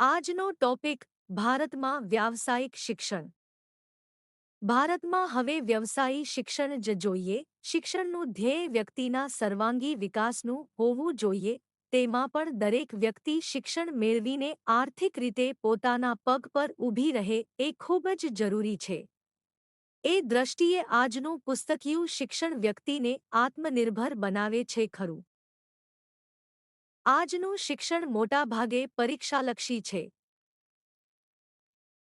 આજનો ટોપિક ભારતમાં વ્યાવસાયિક શિક્ષણ. ભારતમાં હવે વ્યવસાયી શિક્ષણ જ જોઈએ, શિક્ષણનું ધ્યેય વ્યક્તિના સર્વાંગી વિકાસનું હોવું જોઈએ, તેમાં પણ દરેક વ્યક્તિ શિક્ષણ મેળવીને આર્થિક રીતે પોતાના પગ પર ઊભી રહે એ ખૂબ જ જરૂરી છે. એ દ્રષ્ટિએ આજનું પુસ્તકિયું શિક્ષણ વ્યક્તિને આત્મનિર્ભર બનાવે છે ખરું. આજનું શિક્ષણ મોટાભાગે પરીક્ષાલક્ષી છે.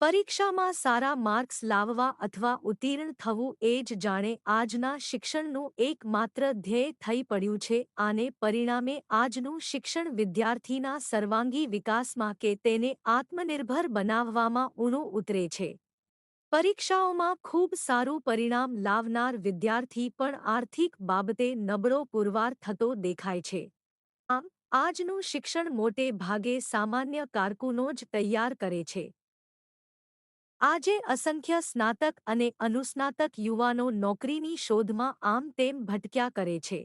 પરીક્ષામાં સારા માર્ક્સ લાવવા અથવા ઉત્તીર્ણ થવું એ જ જાણે આજના શિક્ષણનું એકમાત્ર ધ્યેય થઈ પડ્યું છે, આને પરિણામે આજનું શિક્ષણ વિદ્યાર્થીના સર્વાંગી વિકાસમાં કે તેને આત્મનિર્ભર બનાવવામાં ઊણું ઉતરે છે. પરીક્ષાઓમાં ખૂબ સારું પરિણામ લાવનાર વિદ્યાર્થી પણ આર્થિક બાબતે નબળો પુરવાર થતો દેખાય છે. આજનું શિક્ષણ મોટે ભાગે સામાન્ય કારકુનો જ તૈયાર કરે છે. આજે અસંખ્ય સ્નાતક અને અનુસ્નાતક યુવાનો નોકરીની શોધમાં આમ તેમ ભટક્યા કરે છે.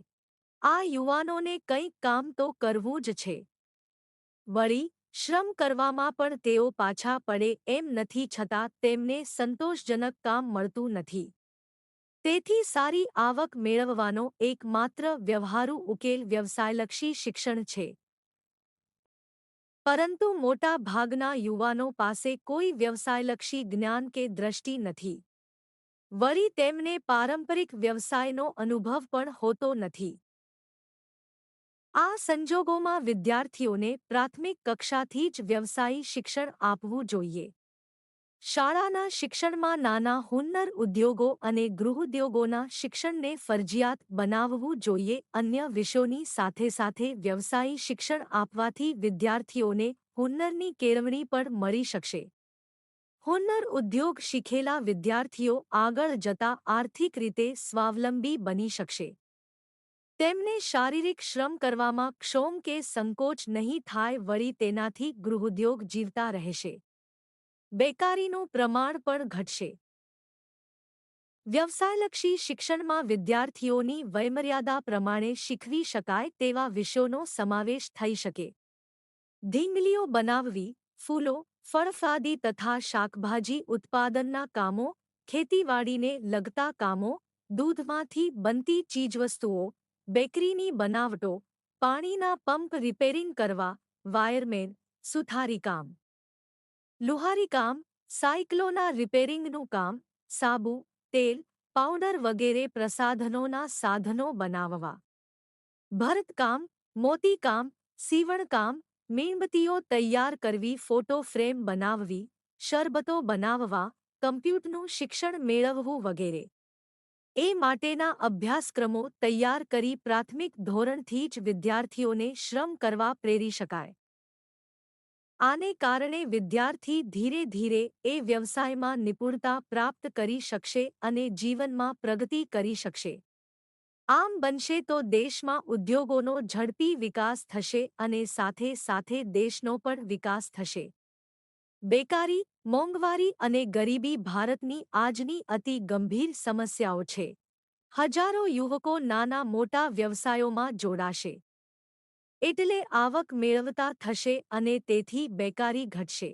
આ યુવાનોને કંઈક કામ તો કરવું જ છે. વળી, શ્રમ કરવામાં પણ તેઓ પાછા પડે એમ નથી છતાં તેમને સંતોષજનક કામ મળતું નથી. તેથી સારી આવક મેળવવાનો એકમાત્ર વ્યવહારુ ઉકેલ વ્યવસાયલક્ષી શિક્ષણ છે. પરંતુ મોટા ભાગના યુવાનો પાસે કોઈ વ્યવસાયલક્ષી જ્ઞાન કે દ્રષ્ટિ નથી. વળી તેમને પારંપરિક વ્યવસાયનો અનુભવ પણ હોતો નથી. આ સંજોગોમાં વિદ્યાર્થીઓને પ્રાથમિક કક્ષાથી જ વ્યવસાયી શિક્ષણ આપવું જોઈએ. શાળાના શિક્ષણમાં નાના હુન્નર ઉદ્યોગો અને ગૃહોદ્યોગોના શિક્ષણને ફરજિયાત બનાવવું જોઈએ. અન્ય વિષયોની સાથે સાથે વ્યવસાયી શિક્ષણ આપવાથી વિદ્યાર્થીઓને હુન્નરની કેળવણી પણ મળી શકશે. હુન્નર ઉદ્યોગ શીખેલા વિદ્યાર્થીઓ આગળ જતા આર્થિક રીતે સ્વાવલંબી બની શકશે. તેમને શારીરિક શ્રમ કરવામાં ક્ષોમ કે સંકોચ નહીં થાય વળી તેનાથી ગૃહોદ્યોગ જીવતા રહેશે. બેકારીનું પ્રમાણ પણ ઘટશે. વ્યવસાયલક્ષી શિક્ષણમાં વિદ્યાર્થીઓની વયમર્યાદા પ્રમાણે શીખવી શકાય તેવા વિષયોનો સમાવેશ થઈ શકે. ઢીંગલીઓ બનાવવી, ફૂલો, ફળફાદી તથા શાકભાજી ઉત્પાદનના કામો, ખેતીવાડીને લગતા કામો, દૂધમાંથી બનતી ચીજવસ્તુઓ, બેકરીની બનાવટો, પાણીના પંપ રિપેરિંગ કરવા, વાયરમેન, સુથારી કામ. લુહારી કામ, સાયકલોના રિપેરિંગનું કામ, સાબુ, તેલ, પાવડર વગેરે પ્રસાધનોના સાધનો બનાવવા. ભરતકામ મોતીકામ સીવણકામ મીણબત્તીઓ તૈયાર કરવી, ફોટો ફ્રેમ બનાવવી, શરબતો બનાવવા, કમ્પ્યુટરનું શિક્ષણ મેળવવું વગેરે. એ માટેના અભ્યાસક્રમો તૈયાર કરી પ્રાથમિક ધોરણથી જ વિદ્યાર્થીઓને શ્રમ કરવા પ્રેરી શકાય. આને કારણે વિદ્યાર્થી ધીરે ધીરે એ વ્યવસાયમાં નિપુણતા પ્રાપ્ત કરી શકશે અને જીવનમાં પ્રગતિ કરી શકશે. આમ બનશે તો દેશમાં ઉદ્યોગોનો ઝડપી વિકાસ થશે અને સાથે સાથે દેશનો પણ વિકાસ થશે. બેકારી, મોંઘવારી અને ગરીબી ભારતની આજની અતિ ગંભીર સમસ્યાઓ છે. હજારો યુવકો નાના મોટા વ્યવસાયોમાં જોડાશે. એટલે આવક મેળવતા થશે અને તેથી બેકારી ઘટશે.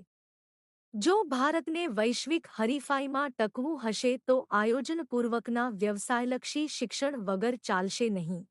જો ભારતને વૈશ્વિક હરીફાઈમાં ટકવું હશે તો આયોજનપૂર્વકના વ્યવસાયલક્ષી શિક્ષણ વગર ચાલશે નહીં.